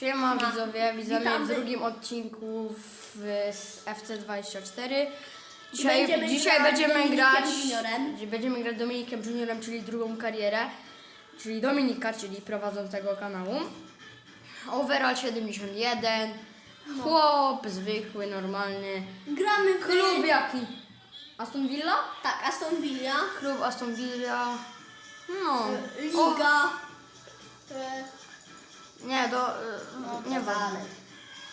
Siema widzowie, widzimy w Witamy. drugim odcinku w z FC24. Dzisiaj Będziemy dzisiaj grać będziemy Dominikiem grać Juniorem. Będziemy grać Dominikiem Juniorem, czyli drugą karierę. Czyli Dominika, czyli prowadzącego kanału. Overall 71. Chłop, zwykły, normalny. Gramy w Klub jaki? Aston Villa? Tak, Aston Villa. Klub Aston Villa. No. Liga. e, nie, do. No, nie to ważne. dalej.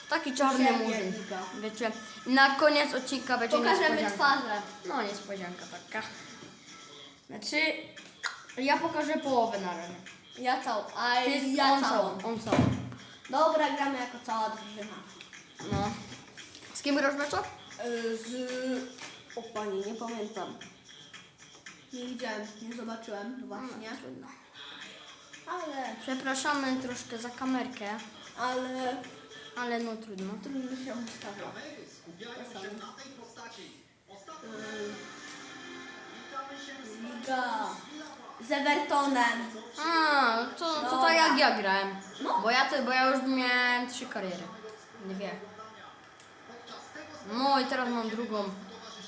Taki czarny murzyn. Wiecie, na koniec odcinka będzie Pokażemy niespodzianka. twarze. No, niespodzianka taka. Znaczy, ja pokażę połowę na razie. Ja całą. A jest ja on całą. całą, on całą. Dobra, gramy jako cała drużyna. No. Z kim grasz meczu? E, Z... O pani, nie pamiętam. Nie widziałem, nie zobaczyłem no właśnie. Trudno. Ale, Przepraszamy troszkę za kamerkę, ale ale no trudno. trudno się ustawia. Czasami. Ym, Liga. Z Evertonem. A, to, to tak jak ja grałem. No. Bo ja, to, bo ja już miałem trzy kariery. Dwie. No i teraz mam drugą.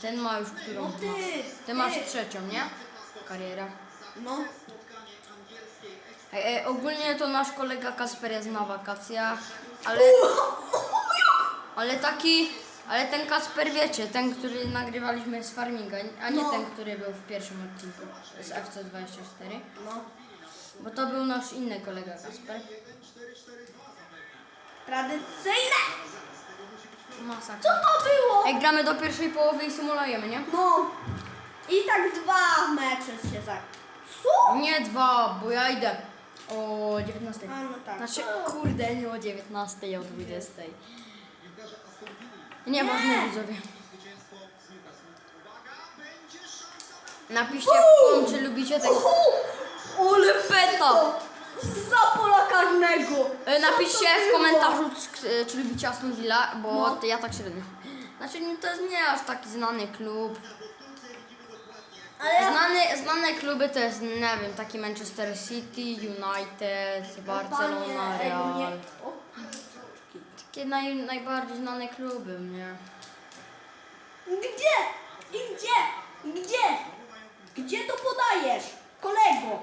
Ten ma już którą? No ty? Ty ty. masz trzecią, nie? Karierę. No. E, e, ogólnie to nasz kolega Kasper jest na wakacjach, ale, ale taki, ale ten Kasper wiecie, ten, który nagrywaliśmy z Farminga, a nie No. ten, który był w pierwszym odcinku z FC24, No. bo to był nasz inny kolega Kasper. Tradycyjne! Co Masakra. to było? Ej, gramy do pierwszej połowy i symulujemy, nie? No. I tak dwa mecze się za... Co? Nie dwa, bo ja idę o 19. A no tak. Znaczy, kurde, nie o 19, o 20. Nieważne widzowie. Napiszcie w kom, czy lubicie tego. Ole peta! Za pola karnego! E, Napiszcie w komentarzu, czy, czy lubicie Aston Villa, bo No. ja tak średnio. Znaczy, nie, to jest nie aż taki znany klub. Znane, znane kluby to jest, nie wiem, taki Manchester City, United, Barcelona. Real. Takie naj, najbardziej znane kluby, nie? Gdzie? I gdzie? Gdzie? Gdzie to podajesz? Kolego!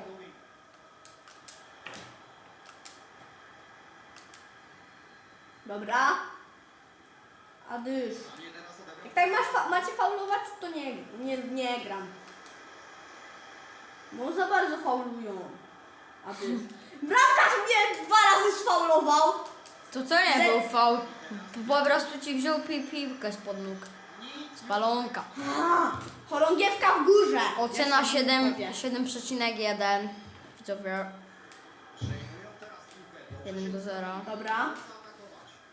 Dobra. Adysz. Jak tak masz fa- macie faulować, to nie, nie, nie gram. Bo za bardzo faulują. Adysz. Bramkarz mnie dwa razy sfaulował. To co nie był faul? Po prostu ci wziął pi piłkę spod nóg. Z balonka. A, Chorągiewka w górze. Ocena Jak się 7 powie. 7,1. Widzowie. 1 do 0. Dobra.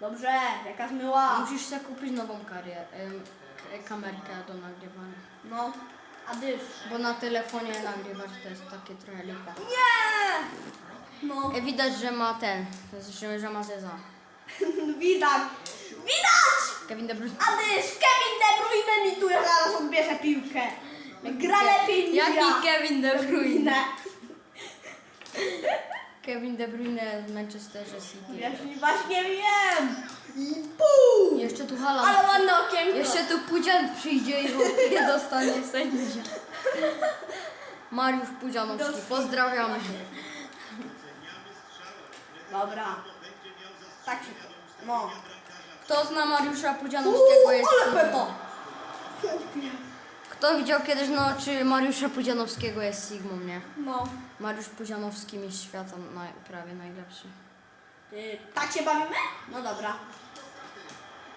Dobrze, jaka zmyła. Musisz sobie kupić nową karierę, em, k- kamerkę do nagrywania. No, a dysz. Bo na telefonie nagrywać to jest takie trochę lipa. Nie! No, E, Widać, że ma ten, że, że ma zeza. widać. Widać! Kevin De Bruyne. A dysz, Kevin De Bruyne mi tu zaraz odbierze piłkę. Gra lepiej niż Jaki ja. Kevin De Bruyne? Kevin De Bruyne w Manchesterze City. Wiesz, właśnie wiem. I pum! Jeszcze tu Ale Haaland. ładne okienko. Jeszcze tu Pudzian przyjdzie i nie dostanie sędzia. Mariusz Pudzianowski, pozdrawiamy. Dobra. Tak się to. No. Kto zna Mariusza Pudzianowskiego jest ale peto. Kto widział kiedyś no czy Mariusza Pudzianowskiego jest Sigmą, nie? No. Mariusz Pudzianowski mistrz świata naj, prawie najlepszy. Ty, tak się bawimy? No dobra.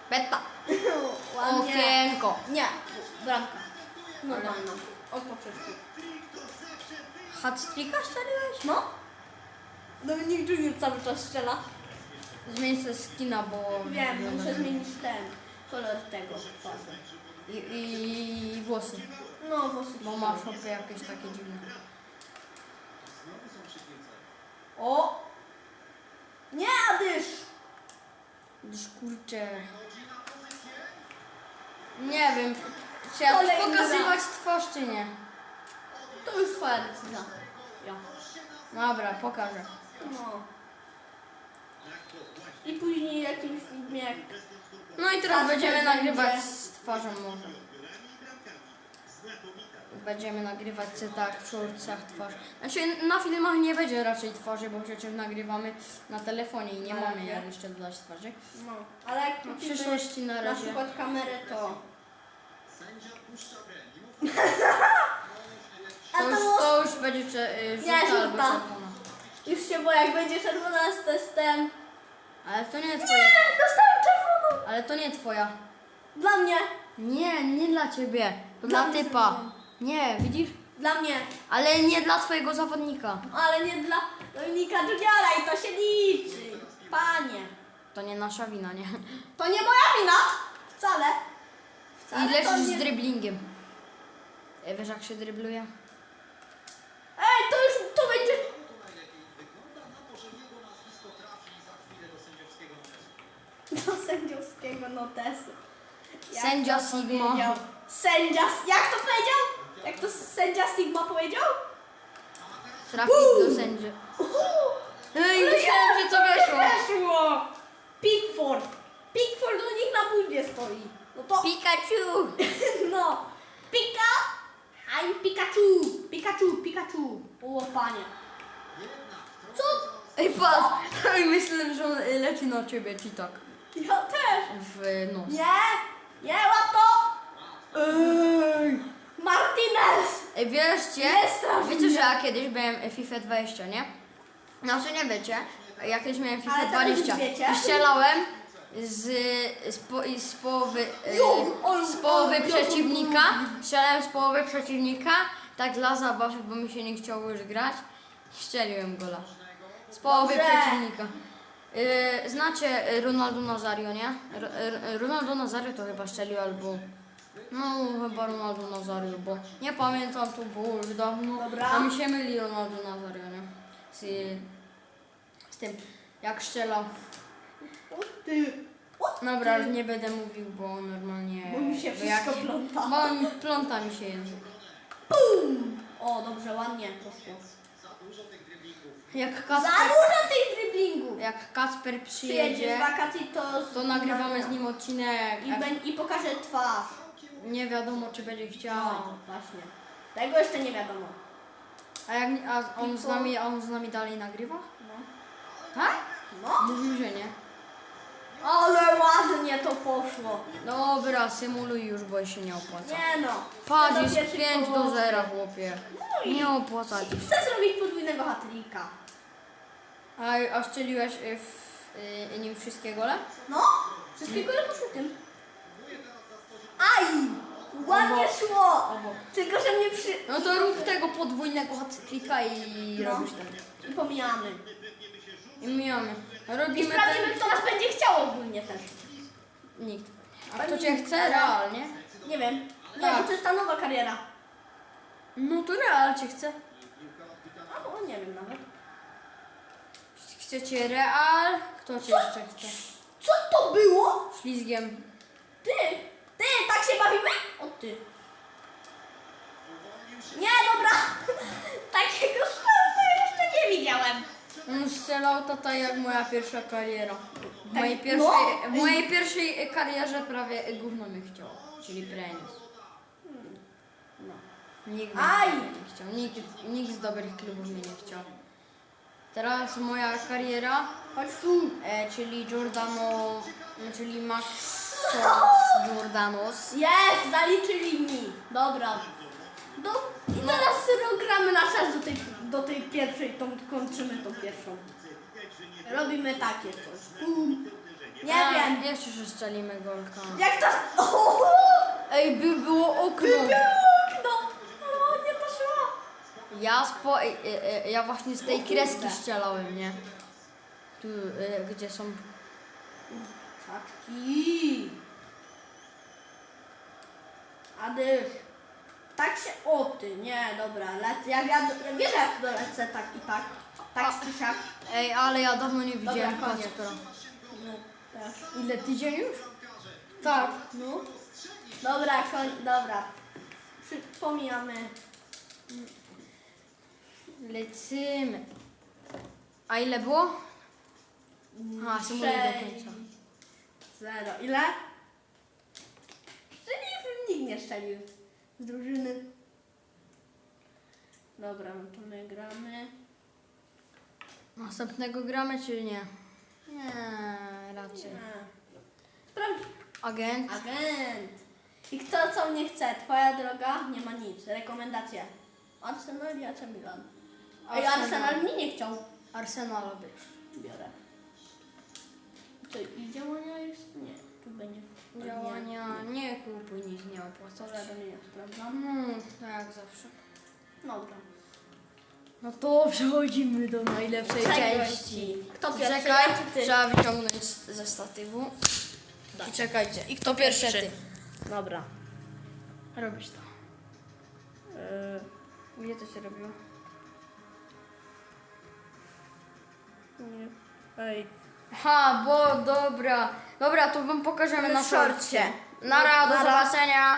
Beta! Ładnie. Okienko! Nie, bramka. Normalna. Od poprzeczki. Hat-tricka strzeliłeś? No. Dominik Junior cały czas strzela. Zmień sobie skina, bo... Wiem, muszę zmienić ten kolor tego. I, i, I włosy. No, włosy. Bo masz opie jakieś takie dziwne. O! Nie, Adysz! Gdyż kurczę... Nie wiem, czy ja Kolejny pokazywać twarz czy nie? To już twoja decyzja. Ja. Dobra, pokażę. No. I później jakimś filmie. No i teraz będziemy będzie- nagrywać z twarzą może. Będziemy nagrywać tak w shortsach twarz. Znaczy na filmach nie będzie raczej twarzy, bo przecież nagrywamy na telefonie i nie Na mamy razie. jak jeszcze dodać twarzy. No, ale jak W kupimy przyszłości na na razie. przykład kamerę, to... A To już, to to już będzie cze- y, żółta albo żółta. czerwona. już się boję, jak będzie czerwona z testem. Ale to nie Nie, twoja. dostałem czerwoną! Ale to nie twoja. Dla mnie, Nie, nie dla ciebie. To Dla mnie typa. Nie, widzisz? dla mnie, Ale nie dla twojego zawodnika. ale nie dla Dominika Juniora i to się liczy. Panie, To nie nasza wina, nie? to nie moja wina! Wcale. Wcale I to lecisz nie... z dryblingiem. E, Wiesz jak się drybluje? Ej, to już, to będzie... Do sędziowskiego notesu. Jak Sędzia to Sigma. powiedział? Sędzia... Jak to powiedział? Jak to sędzia Sigma powiedział? Trafić do sędzi. Ej, myślałem, że to weszło. Weszło! Pickford. Pickford u nich na budzie stoi. No to... Pikachu! No. Pika... I'm Pikachu. Pikachu, Pikachu. O, panie. Co? Ej, patrz! Ej, myślałem, że on y, leci na ciebie, czy tak. Ja też. W nos. Nie! Nie, łap to! Ej! Ej, wierzcie, wiecie, że ja kiedyś byłem FIFA 20, nie? Znaczy nie wiecie, ja kiedyś miałem FIFA Ale teraz już 20 wiecie. i strzelałem z, z, po, i z połowy, e, Jo, z połowy przeciwnika, strzelałem z połowy przeciwnika, tak dla zabawy, bo mi się nie chciało już grać, strzeliłem gola. Z połowy Dobrze. przeciwnika. E, Znacie e, Ronaldo Nazario, nie? Ronaldo Nazario to chyba strzelił albo... No, chyba Ronaldo Nazario, bo nie pamiętam, to było już dawno. Dobra. A mi się myli Ronaldo Nazario, nie? Z, z tym, jak strzelał. O ty. O Dobra, ty. nie będę mówił, bo normalnie... Bo mi się wszystko pląta. Bo mi pląta mi się język. Pum! O, dobrze, ładnie poszło. Jak Za Kasper, dużo tych driblingów. jak Kasper Przyjedzie przyjedzie, z wakacji, to... to nagrywamy z nim odcinek. I, Jak bę- I pokażę twarz. Nie wiadomo, czy będzie chciał. No, właśnie. Tego jeszcze nie wiadomo. A, jak, nie- a on z nami, a on z nami dalej nagrywa? No. Tak? No. Mówił, że nie. Ale ładnie to poszło. Dobra, symuluj już, bo się nie opłaca. Nie no. Jest pierwszej 5 do połowy. 0, chłopie. No Nie opłaca ci chcę zrobić podwójnego hatrika. A, a strzeliłeś y, w y, nim wszystkie gole? No, wszystkie gole poszły tym. Aj! Ładnie Obok. szło! Obok. Tylko, że mnie przy... No to rób tego podwójnego hat-tricka i No. robisz ten. I pomijamy. I mijamy. I Robimy sprawdzimy, ten... kto nas będzie chciał ogólnie też. Nikt. A kto cię chce? Real, nie? Nie wiem. Nie, Tak. bo to jest ta nowa kariera. No to Real cię chce. Albo nie wiem nawet. Chcecie Real? Kto cię jeszcze chce? Co to było? Ślizgiem. Ty! Ty, tak się bawimy? O ty. Nie, dobra. Takiego szkoły jeszcze nie widziałem. On strzelał tata jak moja pierwsza kariera. W Tak, mojej no. pierwszej, w mojej pierwszej karierze prawie gówno mnie chciał. Czyli prenis. No. Nikt mnie Aj! nie chciał. Nikt, nikt z dobrych klubów mnie nie chciał. Teraz moja kariera, Chodź tu. e, czyli Giordano, czyli Max Jordanos. Jest, zaliczyli mi. Dobra. Do, I teraz no. gramy na czas do tej, do tej pierwszej, tą, kończymy tą pierwszą. Robimy takie coś. Pum. Nie A, wiem. Jeszcze, że strzelimy golka. Jak to... O, Ej, by było okno. no. Ale ładnie to szło. Ja, spo, e, e, ja właśnie z tej kreski strzelałem, nie? Tu, e, gdzie są... Czaczki. Adysz. Tak się... O ty, nie, dobra, lecę. Jak ja, ja wiesz jak dolecę tak i tak. Tak czy siak. Ej, ale ja dawno nie widziałem koniec. Kacpera. No, też. Ile, tydzień już? Tak. No. Dobra, koń, dobra. Przypomijamy. Lecimy. A ile było? A, symuluj do końca. Zero. Ile? Szczeliśmy, nikt nie szczelił. Z drużyny. Dobra, no to my gramy. Następnego gramy czy nie? Nie, raczej. Nie. Sprawdź. Agent. Agent. I kto co nie chce? Twoja droga? Nie ma nic. Rekomendacje. Arsenal i AC Milan. Ej, Arsenal. Arsenal mnie nie chciał. Arsenala bierz. Biorę. To i działania jest? Nie. Tu będzie. Działania nie kupuj, nic nie opłaca. Co ja do mnie sprawdzam. No, tak jak zawsze. Dobra. No to przechodzimy do najlepszej części. Kto pierwszy? Czekaj, ja czy ty? trzeba wyciągnąć ze statywu. I czekajcie. I kto pierwszy? Ty. Dobra. Robisz to. Yy, Gdzie to się robiło? nie. Ej. Aha, bo dobra. Dobra, to wam pokażemy na W szorcie. szorcie. Nara, do Nara. zobaczenia.